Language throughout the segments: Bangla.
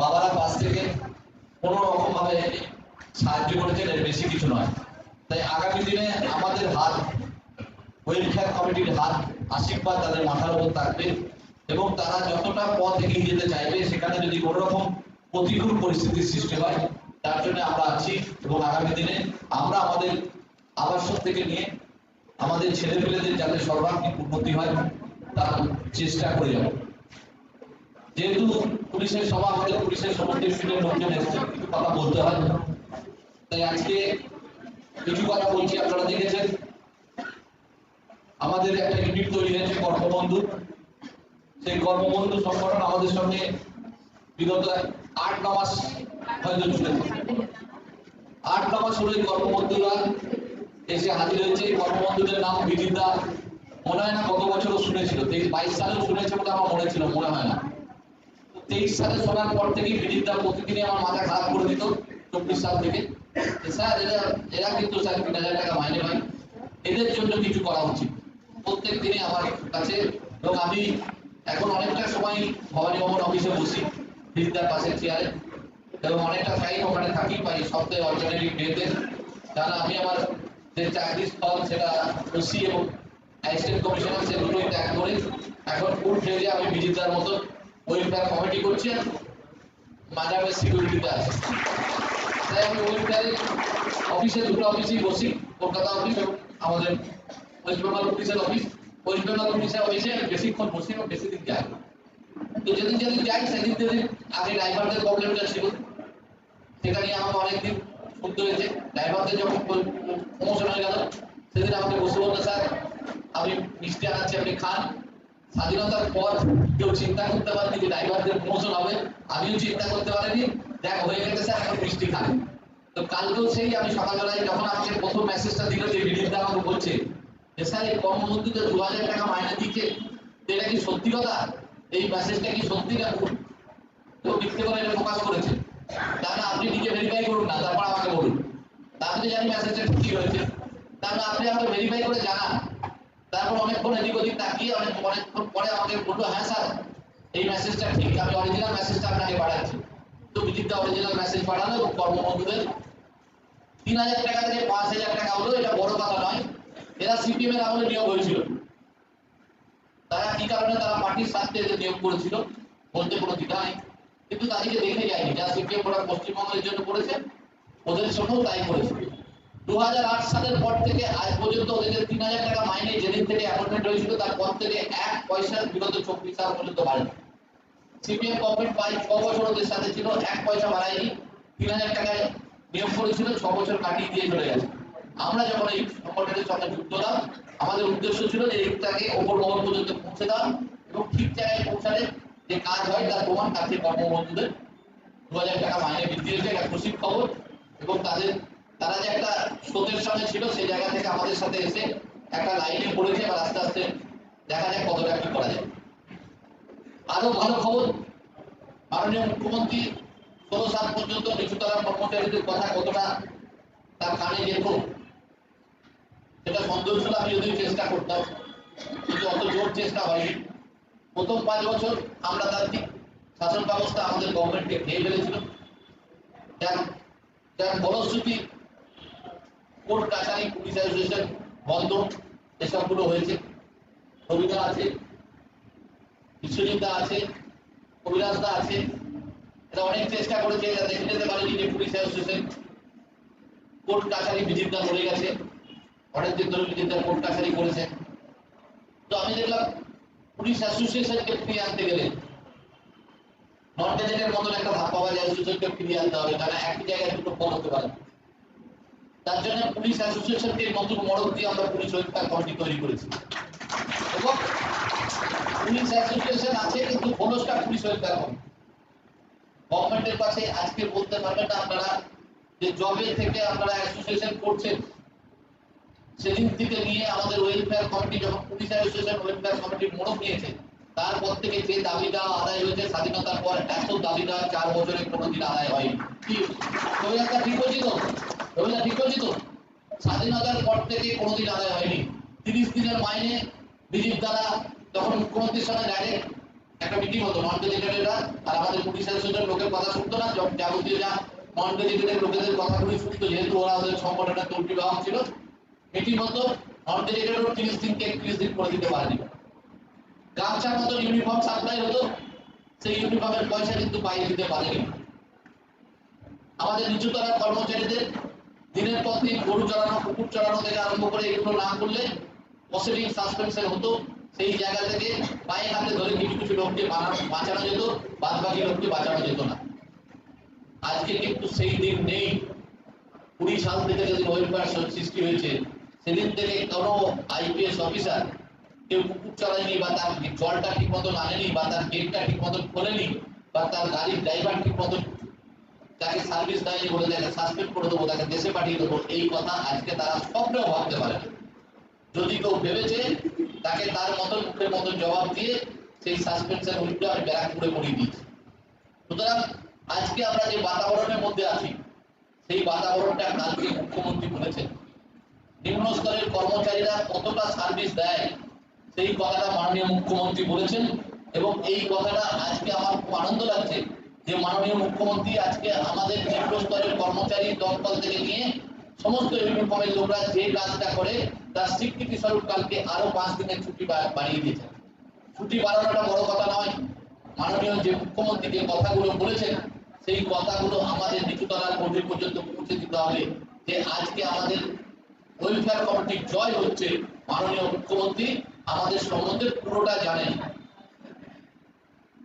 বাবারা পাশ থেকে কোনো রকম ভাবে সাহায্য করেছেন, এর বেশি কিছু নয়। তাই আগামী দিনে আমাদের হাত ওয়েলফেয়ার কমিটির হাত, আশীর্বাদ তাদের মাথার উপর থাকবে এবং তারা যতটা পথ এগিয়ে যেতে চাইবে, সেখানে যদি কোনো রকম প্রতিকূল পরিস্থিতির সৃষ্টি হয়, তার জন্য আমরা আছি এবং আগামী দিনে আমরা আমাদের আবাসন থেকে নিয়ে আমাদের ছেলেপেলেদের যাতে সর্বাঙ্গীন উন্নতি হয়, তার চেষ্টা করে যাব। যেহেতু পুলিশের সভা আমাদের পুলিশের সমস্ত লোকজন এসেছে কিছু কথা বলতে হয়। তাই আজকে কিছু কথা বলছি, আপনারা দেখেছেন। আমাদের একটা ইউনিট তৈরি হয়েছে, কর্মবন্ধু। সেই কর্মবন্ধু সংগঠন আমাদের সঙ্গে বিগত আট ন মাস হয়তো চলেছে আট ন মাস হলো কর্মবন্ধুরা এসে হাজির হয়েছে। এই কর্মবন্ধুদের নাম বিদিতা। মনে হয় না কত বছরও শুনেছিল, তেইশ বাইশ সালেও শুনেছে বলে আমার মনে ছিল, মনে হয় না। তেইশ সালে শোনার পর থেকেই বিদিতা প্রতিদিনই আমার মাথা খারাপ করে দিত, চব্বিশ সাল থেকে। স্যার, এরা এরা কিন্তু স্যার তিন হাজার টাকা মাইনে পায়। এদের জন্য কিছু করা উচিত। প্রত্যেক দিনই আমার কাছে, এবং আমি এখন অনেকটা সময় ভবানী ভবন অফিসে বসি বিদ্যার পাশের চেয়ারে এবং অনেকটা টাইম ওখানে থাকি পাই সপ্তাহে অল্টারনেটিভ ডেতে কারণ আমি আমার যে চাকরির স্থল, সেটা ওসি এবং অ্যাসিস্ট্যান্ট কমিশনার সে দুটোই ত্যাগ করে, এখন ফুল ফ্লেজে আমি বিজিতার মতো ওয়েলফেয়ার কমিটি করছি আর মাঝাবে সিকিউরিটিতে আছে। তাই আমি ওয়েলফেয়ারের অফিসে দুটো অফিসেই বসি, কলকাতা অফিস এবং আমাদের ওয়েস্ট বেঙ্গল পুলিশের অফিস ওয়েস্ট বেঙ্গল পুলিশের অফিসে বেশিক্ষণ বসি এবং বেশি দিন যাই। তো যেদিন যেদিন যাই, সেদিন যেদিন আগে ড্রাইভারদের প্রবলেমটা ছিল, সেটা নিয়ে আমাকে অনেকদিন শুনতে হয়েছে। ড্রাইভারদের যখন প্রমোশন হয়ে গেল, সেদিন আমাকে বসে বলল, স্যার, আমি মিষ্টি আনাচ্ছি, আপনি খান। স্বাধীনতার পর কেউ চিন্তা করতে পারেনি যে ড্রাইভারদের প্রমোশন হবে। আমিও চিন্তা করতে পারিনি। দেখ, হয়ে গেছে স্যার, এখন মিষ্টি খান তো কালকেও সেই আমি সকালবেলায় যখন আমাকে প্রথম মেসেজটা দিল যে বিনীতদা আমাকে বলছে যে, স্যার, এই কর্মমন্ত্রীতে দু হাজার টাকা মাইনে দিচ্ছে। এটা কি সত্যি কথা? এই মেসেজটা কি সত্যি না তো মিথ্যে করে এটা প্রকাশ করেছে। তাহলে আপনি নিজে ভেরিফাই করুন না, তারপর আমাকে বলুন। তাহলে জানি মেসেজটা ঠিক হয়েছে। তাহলে আপনি আমাকে ভেরিফাই করে জানান। তারপর অনেকক্ষণ এদিক ওদিক তাকিয়ে অনেক অনেকক্ষণ পরে আমাকে বলল হ্যাঁ স্যার, এই মেসেজটা ঠিক, আমি অরিজিনাল মেসেজটা আপনাকে পাঠাচ্ছি। তো বিচিত্রা অরিজিনাল মেসেজ পাঠানো এবং কর্মবন্ধুদের তিন হাজার টাকা থেকে পাঁচ হাজার টাকা হলো এটা বড় কথা নয়। এরা সিপিএম এর আমলে নিয়োগ হয়েছিল। তারা কি কারণে তারা পার্টির স্বার্থে এদের নিয়োগ করেছিল, বলতে কোনো দ্বিধা নেই। কিন্তু তাদেরকে দেখে যায়নি যা সিপিএম ওরা পশ্চিমবঙ্গের জন্য করেছে, ওদের সঙ্গেও তাই করেছে। আমরা যখন এই সংগঠনের সঙ্গে যুক্ত হলাম, আমাদের উদ্দেশ্য ছিল যে এইটাকে ওপর মহল পর্যন্ত পৌঁছে দেওয়া এবং ঠিক জায়গায় পৌঁছালে যে কাজ হয়, তার প্রমাণ কাছে কর্মবন্ধুদের দু হাজার টাকা মাইনে বৃদ্ধি হয়েছে খুশির খবর এবং তাদের তারা যে একটা স্রোতের সঙ্গে ছিল, সেই জায়গা থেকে আমাদের সাথে এসে একটা লাইনে পড়েছে এবার আস্তে আস্তে দেখা যায় কতটা কি করা যায়। আরও ভালো খবর, মাননীয় মুখ্যমন্ত্রী ষোলো সাল পর্যন্ত নিচুতলা কর্মচারীদের কথা কতটা তার কানে যেত সেটা সন্দেহ ছিল, আমি যদি চেষ্টা করতাম, কিন্তু অত জোর চেষ্টা হয়নি। প্রথম পাঁচ বছর আমরা তার শাসন ব্যবস্থা আমাদের গভর্নমেন্টকে খেয়ে ফেলেছিল। যার যার ফলশ্রুতি কোর্ট কাছারি পুলিশ অ্যাসোসিয়েশন বন্ধ, এসবগুলো হয়েছে। কবিতা আছে, বিশ্বজিৎ আছে, কবিরাজ দা আছে। এরা অনেক চেষ্টা করেছে, এরা দেখে যেতে পারেনি যে পুলিশ অ্যাসোসিয়েশন কোর্ট কাছারি বিজিতদা বলে গেছে অনেকদিন ধরে বিজিতদা কোর্ট কাছারি করেছে। তো আমি দেখলাম, পুলিশ অ্যাসোসিয়েশনকে ফিরিয়ে আনতে গেলে নন গেজেটের মতন একটা ভাব পাওয়া যায়, অ্যাসোসিয়েশনকে ফিরিয়ে আনতে হবে, কারণ একই জায়গায় দুটো পদ হতে পারে। তার জন্য পুলিশ অ্যাসোসিয়েশনকে নতুন মডেল দিয়ে আমরা পুলিশ ওয়েলফেয়ার কমিটি তৈরি করেছি। এবং পুলিশ অ্যাসোসিয়েশন আছে, কিন্তু পুলিশ ওয়েলফেয়ার কমিটি। গভর্নমেন্টের কাছে আজকে বলতে পারবেন না আপনারা যে জবে থেকে আপনারা অ্যাসোসিয়েশন করছেন, সেদিন থেকে নিয়ে আমাদের ওয়েলফেয়ার কমিটি, যখন পুলিশ অ্যাসোসিয়েশন ওয়েলফেয়ার কমিটির মোড়ক নিয়েছে, তারপর থেকে যে দাবি দেওয়া আদায় হয়েছে, স্বাধীনতার পর এত দাবি দেওয়া চার বছরে কোনোদিন আদায় হয়নি। ঠিক তো। রবীন্দ্র ঠিক বলছি তো? স্বাধীনতার পর থেকে কোনোদিন আদায় হয়নি। তিরিশ দিনের মাইনে দ্বারা যখন মুখ্যমন্ত্রীর একটা মিটিং হতো আর আমাদের পুলিশ লোকের কথা শুনতো না যাবতীয় যা লোকেদের কথাগুলি শুনতো, যেহেতু ওরা ওদের সংগঠনের বাহক ছিল মিটিং হতো তিরিশ দিনকে একত্রিশ দিন করে দিতে পারেনি। গামছার মতো ইউনিফর্ম সাপ্লাই হতো, সেই ইউনিফর্মের পয়সা কিন্তু পাইয়ে দিতে পারেনি। আমাদের নিচুতলার কর্মচারীদের দিনের পর দিন গরু চড়ানো, কুকুর চড়ানো থেকে আরম্ভ করে এগুলো না করলে প্রসিডিং সাসপেনশন হতো। সেই জায়গা থেকে পায়ে হাতে ধরে কিছু কিছু লোককে বাঁচানো যেত বাদ বাকি লোককে বাঁচানো যেত না। আজকে কিন্তু সেই দিন নেই। কুড়ি সাল থেকে যদি ওয়েলফেয়ার সৃষ্টি হয়েছে, সেদিন থেকে কোনো আইপিএস অফিসার কেউ কুকুর চালায়নি বা তার জলটা ঠিক মতন আনেনি বা তার গেটটা ঠিক মতন খোলেনি বা তার গাড়ির ড্রাইভার ঠিক মতন তাকে সার্ভিস দেয়নি বলে তাকে সাসপেন্ড করে দেবো, তাকে দেশে পাঠিয়ে দেবো, এই কথা আজকে তারা স্বপ্নেও ভাবতে পারে। যদি কেউ ভেবেছে তাকে তার মতন, মুখের মতন জবাব দিয়ে সেই সাসপেনশন উল্টো আমি ব্যারাকপুরে পড়িয়ে দিয়েছি। সুতরাং আজকে আমরা যে বাতাবরণের মধ্যে আছি, সেই বাতাবরণটা কালকে মুখ্যমন্ত্রী বলেছেন। নিম্ন স্তরের কর্মচারীরা কতটা সার্ভিস দেয়, সেই কথাটা মাননীয় মুখ্যমন্ত্রী বলেছেন এবং এই কথাটা আজকে আমার খুব আনন্দ লাগছে। যে মাননীয় মুখ্যমন্ত্রী আজকে আমাদের নিম্ন স্তরের কর্মচারী দপ্তর থেকে নিয়ে সমস্ত ইউনিফর্মের লোকরা যে কাজটা করে, তার স্বীকৃতি স্বরূপ কালকে আরও পাঁচ দিনের ছুটি বাড়িয়ে দিয়েছেন ছুটি বাড়ানোটা বড় কথা নয়। মাননীয় যে মুখ্যমন্ত্রী যে কথাগুলো বলেছেন, সেই কথাগুলো আমাদের নিচুতলার কর্মী পর্যন্ত পৌঁছে দিতে হবে যে আজকে আমাদের ওয়েলফেয়ার কমিটির জয় হচ্ছে মাননীয় মুখ্যমন্ত্রী। আমাদের সম্বন্ধে পুরোটা জানেন।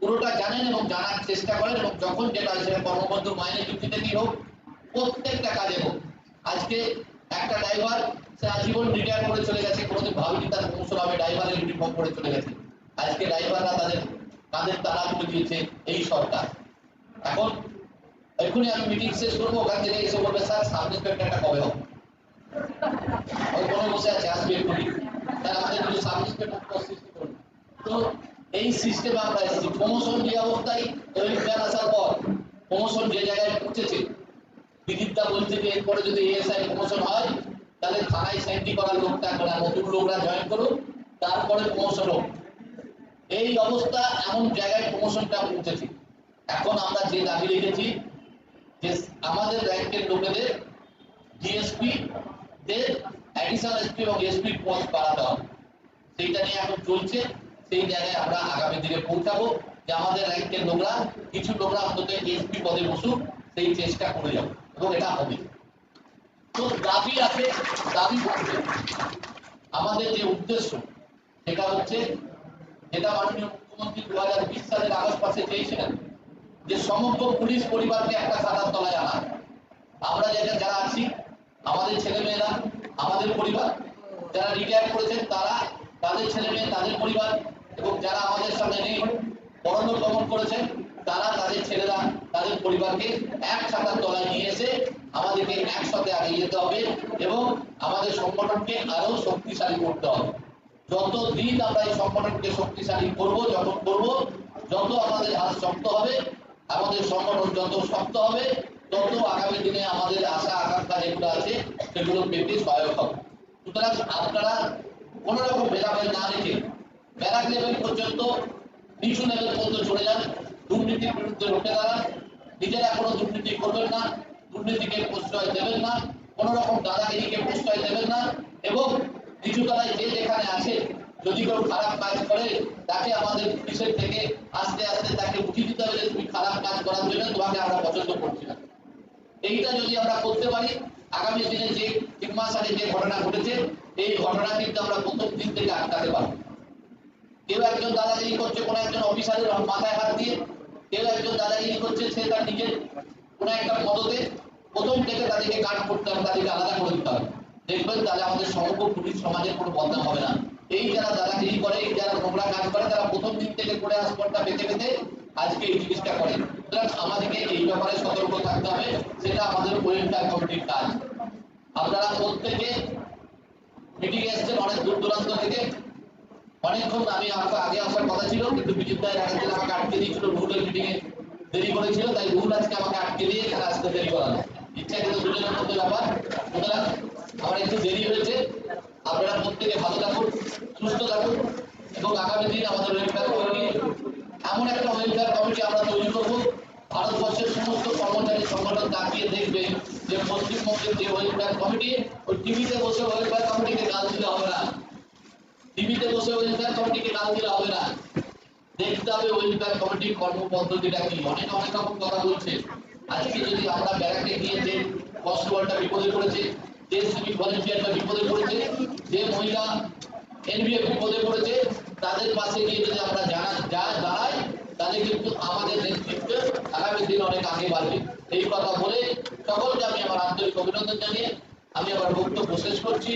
পুরোটা জানেন এবং জানার চেষ্টা করেন এবং যখন যেটা সেটা কর্মবন্ধু মাইনে চুক্তিতেই হোক, প্রত্যেকটা কাজে হোক। আজকে একটা ড্রাইভার সে আজীবন রিটায়ার করে চলে গেছে, কোনোদিন ভাবিনি তার প্রমোশন হবে ড্রাইভারের ইউনিফর্ম পরে চলে গেছে। আজকে ড্রাইভাররা তাদের কাঁধের তারা তুলে দিয়েছে এই সরকার। এখন এখনই আমি মিটিং শেষ করব, ওখান থেকে এসে বলবে, স্যার সাব ইন্সপেক্টরটা কবে হবে? ওই কোণে বসে আছে, আসবে এক্ষুনি। তাই আমাদের কিছু সাব ইন্সপেক্টর তো এই সিস্টেমে আমরা এসেছি। প্রমোশন যে অবস্থায় ওয়েলফেয়ার আসার পর প্রমোশন যে জায়গায় পৌঁছেছে বিদিতা বলছে যে এরপরে যদি এএসআই প্রমোশন হয়, তাহলে থানায় সাইনটি করার লোকটা করে নতুন লোকরা জয়েন করুক, তারপরে প্রমোশন হোক। এই অবস্থা এমন জায়গায় প্রমোশনটা পৌঁছেছে এখন আমরা যে দাবি রেখেছি যে আমাদের র্যাঙ্কের লোকেদের ডিএসপি দের অ্যাডিশনাল এসপি এবং এসপি পোস্ট বাড়াতে হবে। সেইটা নিয়ে এখন চলছে। সেই জায়গায় আমরা আগামী দিনে পৌঁছাবো যে আমাদের র্যাঙ্কের লোকরা কিছু লোকরা অন্তত এসপি পদে বসুক, সেই চেষ্টা করে যাব এবং এটা হবে। তো দাবি আছে, দাবি থাকবে। আমাদের যে উদ্দেশ্য, সেটা হচ্ছে, যেটা মাননীয় মুখ্যমন্ত্রী দু হাজার বিশ সালের আগস্ট মাসে চেয়েছিলেন, যে সমগ্র পুলিশ পরিবারকে একটা ছাতার তলায় আনা। আমরা যেটা যারা আছি, আমাদের ছেলে মেয়েরা আমাদের পরিবার, যারা রিটায়ার করেছেন, তারা, তাদের ছেলে মেয়ে তাদের পরিবার এবং যারা আমাদের সামনে নেই পরলোক গমন করেছেন, তারা তাদের ছেলেরা, তাদের পরিবারকে এক ছাতার তলায় নিয়ে এসে আমাদেরকে একসাথে এগিয়ে যেতে হবে এবং আমাদের সংগঠনকে আরও শক্তিশালী করতে হবে। যত দিন আমরা এই সংগঠনকে শক্তিশালী করব যত করব, যত আমাদের হাত শক্ত হবে, আমাদের সংগঠন যত শক্ত হবে, তত আগামী দিনে আমাদের আশা, আকাঙ্ক্ষা যেগুলো আছে, সেগুলো পেতে সহায়ক হবে। সুতরাং আপনারা কোনো রকম ভেদাভেদ না রেখে ব্যারাক লেভেল পর্যন্ত নিচু লেভেল পর্যন্ত চলে যান। নিজেরা দুর্নীতি না, দুর্নীতিকে তাকে আমাদের পুলিশের থেকে তাকে উঠিয়ে দিতে হবে তুমি খারাপ কাজ করার জন্য তোমাকে আমরা পছন্দ এইটা যদি আমরা করতে পারি, আগামী দিনে যে তিন মাস আগে যে ঘটনা ঘটেছে, এই ঘটনা কিন্তু আমরা প্রথম দিন থেকে আটকাতে পারব। কেউ একজন দাদাগিরি করছে, কোনো একজন অফিসারের মাথায় হাত দিয়ে, কেউ একজন দাদাগিরি করছে, সে তার নিজের কোনো একটা পদতে প্রথম থেকে তাদেরকে কাট করতে হবে, তাদেরকে আলাদা করে দিতে হবে। দেখবেন তাহলে আমাদের সমগ্র পুলিশ সমাজের কোনো বদনাম হবে না। এই যারা দাদাগিরি করে যারা নোংরা কাজ করে, তারা প্রথম দিন থেকে করে আসপটটা পেতে পেতে আজকে এই জিনিসটা করে। সুতরাং আমাদেরকে এই ব্যাপারে সতর্ক থাকতে হবে, সেটা আমাদের ওয়েলফেয়ার কমিটির কাজ। আপনারা প্রত্যেকে মিটিং এসছেন অনেক দূর দূরান্ত থেকে। অনেকক্ষণ আমি আমাকে আগে আসার কথা ছিল, কিন্তু বিজিত ভাইয়ের আগের দিন আমাকে আটকে দিয়েছিল। রুহুলের মিটিং এ দেরি করেছিল, তাই রুহুল আজকে আমাকে আটকে দিয়ে এখানে আসতে দেরি করালো ইচ্ছা কিন্তু দুজনের মধ্যে ব্যাপার। সুতরাং আমার একটু দেরি হয়েছে। আপনারা প্রত্যেকে ভালো থাকুন, সুস্থ থাকুন, এবং আগামী দিন আমাদের ওয়েলফেয়ার কমিটি এমন একটা ওয়েলফেয়ার কমিটি আমরা তৈরি করব। ভারতবর্ষের সমস্ত কর্মচারী সংগঠন তাকিয়ে দেখবে যে পশ্চিমবঙ্গের যে ওয়েলফেয়ার কমিটি ওই টিভিতে বসে ওয়েলফেয়ার কমিটিকে গাল দিলে হবে না। টিভিতে বসে ওয়েলফেয়ার কমিটিকে গাল দিলে হবে না। দেখতে হবে ওয়েলফেয়ার কমিটির কর্মপদ্ধতিটা কি। অনেকে অনেক রকম কথা বলছে। আজকে যদি আমরা ব্যারাকে গিয়ে যে বিপদে পড়েছে, যে ভলেন্টিয়ারটা বিপদে পড়েছে, যে মহিলা এনবিএফ বিপদে পড়েছে, তাদের পাশে গিয়ে যদি আমরা জানা যা দাঁড়াই, তাহলে কিন্তু আমাদের নেতৃত্ব আগামী দিন অনেক আগে বাড়বে। এই কথা বলে সকলকে আমি আমার আন্তরিক অভিনন্দন জানিয়ে আমি আমার বক্তব্য শেষ করছি।